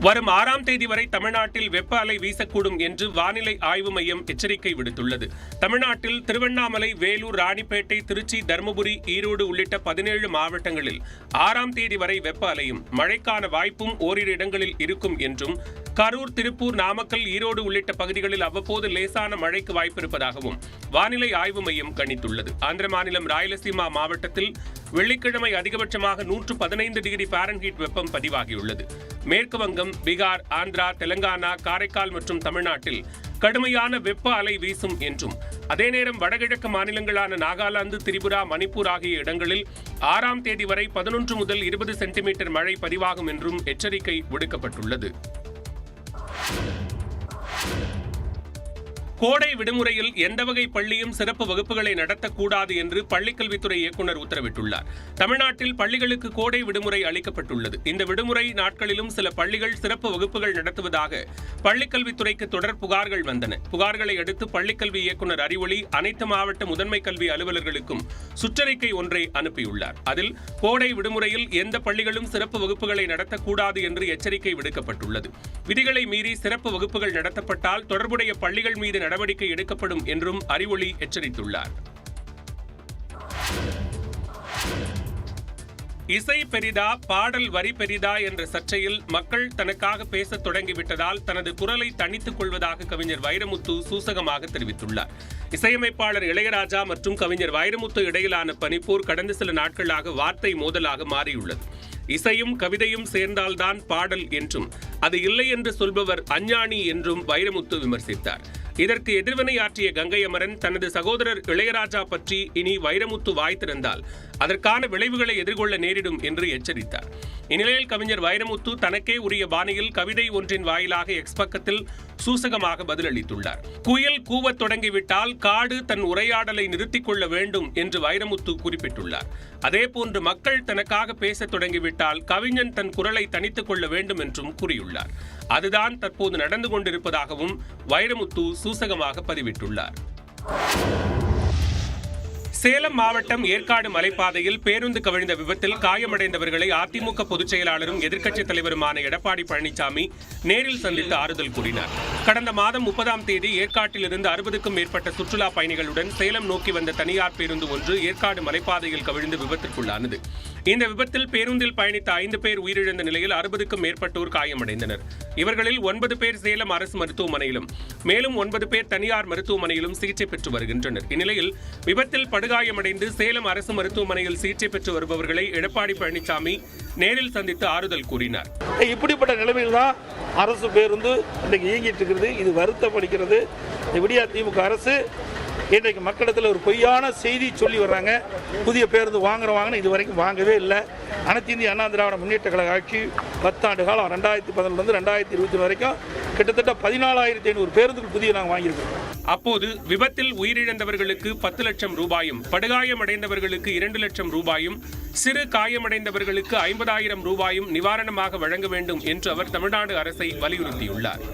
வரும் ஆறாம் தேதி வரை தமிழ்நாட்டில் வெப்ப அலை வீசக்கூடும் என்று வானிலை ஆய்வு மையம் எச்சரிக்கை விடுத்துள்ளது. தமிழ்நாட்டில் திருவண்ணாமலை வேலூர் ராணிப்பேட்டை திருச்சி தருமபுரி ஈரோடு உள்ளிட்ட பதினேழு மாவட்டங்களில் ஆறாம் தேதி வரை வெப்ப அலையும் மழைக்கான வாய்ப்பும் ஓரிரு இடங்களில் இருக்கும் என்றும் கரூர் திருப்பூர் நாமக்கல் ஈரோடு உள்ளிட்ட பகுதிகளில் அவ்வப்போது லேசான மழைக்கு வாய்ப்பிருப்பதாகவும் வானிலை ஆய்வு மையம் கணித்துள்ளது. ஆந்திர மாநிலம் ராயலசீமா மாவட்டத்தில் வெள்ளிக்கிழமை அதிகபட்சமாக நூற்று பதினைந்து டிகிரி பாரன்ஹீட் வெப்பம் பதிவாகியுள்ளது. மேற்கு வங்கம் பீகார் ஆந்திரா தெலங்கானா காரைக்கால் மற்றும் தமிழ்நாட்டில் கடுமையான வெப்ப அலை வீசும் என்றும் அதே நேரம் வடகிழக்கு மாநிலங்களான நாகாலாந்து திரிபுரா மணிப்பூர் ஆகிய இடங்களில் ஆறாம் தேதி வரை பதினொன்று முதல் இருபது சென்டிமீட்டர் மழை பதிவாகும் என்றும் எச்சரிக்கை விடுக்கப்பட்டுள்ளது. கோடை விடுமுறையில் எந்த வகை பள்ளியும் சிறப்பு வகுப்புகளை நடத்தக்கூடாது என்று பள்ளிக்கல்வித்துறை இயக்குநர் உத்தரவிட்டுள்ளார். தமிழ்நாட்டில் பள்ளிகளுக்கு கோடை விடுமுறை அளிக்கப்பட்டுள்ளது. இந்த விடுமுறை நாட்களிலும் சில பள்ளிகள் சிறப்பு வகுப்புகள் நடத்துவதாக பள்ளிக்கல்வித்துறைக்கு தொடர் புகார்கள் வந்தன. புகார்களை அடுத்து பள்ளிக்கல்வி இயக்குநர் அறிவொளி அனைத்து மாவட்ட முதன்மை கல்வி அலுவலர்களுக்கும் சுற்றறிக்கை ஒன்றை அனுப்பியுள்ளார். அதில் கோடை விடுமுறையில் எந்த பள்ளிகளும் சிறப்பு வகுப்புகளை நடத்தக்கூடாது என்று எச்சரிக்கை விடுக்கப்பட்டுள்ளது. விதிகளை மீறி சிறப்பு வகுப்புகள் நடத்தப்பட்டால் தொடர்புடைய பள்ளிகள் மீது நடவடிக்கை எடுக்கப்படும் என்றும் அறிவொளி எச்சரித்துள்ளார். இசை பெரிதா பாடல் வரி பெரிதா என்ற சர்ச்சையில் மக்கள் தனக்காக பேசத் தொடங்கிவிட்டதால் தனது குரலை தணித்துக் கொள்வதாக கவிஞர் வைரமுத்து சூசகமாக தெரிவித்துள்ளார். இசையமைப்பாளர் இளையராஜா மற்றும் கவிஞர் வைரமுத்து இடையிலான பனிப்போர் கடந்த சில நாட்களாக வார்த்தை மோதலாக மாறியுள்ளது. இசையும் கவிதையும் சேர்ந்தால்தான் பாடல் என்றும் அது இல்லை என்று சொல்பவர் அஞ்ஞானி என்றும் வைரமுத்து விமர்சித்தார். இதற்கு எதிர்வினையாற்றிய கங்கை அமரன் தனது சகோதரர் இளையராஜா பற்றி இனி வைரமுத்து வாய் திறந்தால். அதற்கான விளைவுகளை எதிர்கொள்ள நேரிடும் என்று எச்சரித்தார். இந்நிலையில் கவிஞர் வைரமுத்து தனக்கே உரிய பாணியில் கவிதை ஒன்றின் வாயிலாக எக்ஸ் பக்கத்தில் சூசகமாக பதிலளித்துள்ளார். குயில் கூவத் தொடங்கிவிட்டால் காடு தன் உரையாடலை நிறுத்திக் கொள்ள வேண்டும் என்று வைரமுத்து குறிப்பிட்டுள்ளார். அதேபோன்று மக்கள் தனக்காக பேசத் தொடங்கிவிட்டால் கவிஞன் தன் குரலை தனித்துக் கொள்ள வேண்டும் என்றும் கூறியுள்ளார். அதுதான் தற்போது நடந்து கொண்டிருப்பதாகவும் வைரமுத்து சூசகமாக பதிவிட்டுள்ளார். சேலம் மாவட்டம் ஏற்காடு மலைப்பாதையில் பேருந்து கவிழ்ந்த விபத்தில் காயமடைந்தவர்களை அதிமுக பொதுச் செயலாளரும் எதிர்க்கட்சித் தலைவருமான எடப்பாடி பழனிசாமி நேரில் சந்தித்து ஆறுதல் கூறினார். கடந்த மாதம் முப்பதாம் தேதி ஏற்காட்டிலிருந்து அறுபதுக்கும் மேற்பட்ட சுற்றுலா பயணிகளுடன் சேலம் நோக்கி வந்த தனியார் பேருந்து ஒன்று ஏற்காடு மலைப்பாதையில் கவிழ்ந்து விபத்திற்குள்ளானது. இந்த விபத்தில் பேருந்தில் பயணித்த ஐந்து பேர் உயிரிழந்த நிலையில் அறுபதுக்கும் மேற்பட்டோர் காயமடைந்தனர். இவர்களில் ஒன்பது பேர் சேலம் அரசு மருத்துவமனையிலும் மேலும் ஒன்பது பேர் தனியார் மருத்துவமனையிலும் சிகிச்சை பெற்று வருகின்றனர். இந்நிலையில் விபத்தில் படுகாயமடைந்து சேலம் அரசு மருத்துவமனையில் சிகிச்சை பெற்று வருபவர்களை எடப்பாடி பழனிசாமி நேரில் சந்தித்து ஆறுதல் கூறினார். இப்படிப்பட்ட நிலைமையில் தான் அரசு பேருந்து இன்றைக்கு இயங்கிட்டு இருக்கிறது இது வருத்தப்படுகிறது இந்த விடியா திமுக அரசு இன்றைக்கு மக்களிடத்தில் ஒரு பொய்யான செய்தி சொல்லி வர்றாங்க. புதிய பேருந்து வாங்குறோம் வாங்கின இது வரைக்கும் வாங்கவே இல்லை. அனைத்து இந்திய அண்ணா திராவிட முன்னேற்ற கழக ஆட்சி பத்தாண்டு காலம் ரெண்டாயிரத்தி பதினொன்று ரெண்டாயிரத்தி இருபத்தி வரைக்கும் கிட்டத்தட்ட பதினாலாயிரத்தி ஐநூறு பேருந்துகள் புதிய நாங்கள் வாங்கியிருக்கோம். அப்போது விபத்தில் உயிரிழந்தவர்களுக்கு பத்து லட்சம் ரூபாயும் படுகாயமடைந்தவர்களுக்கு இரண்டு லட்சம் ரூபாயும் சிறு காயமடைந்தவர்களுக்கு ஐம்பதாயிரம் ரூபாயும் நிவாரணமாக வழங்க வேண்டும் என்று அவர் தமிழ்நாடு அரசை வலியுறுத்தியுள்ளார்.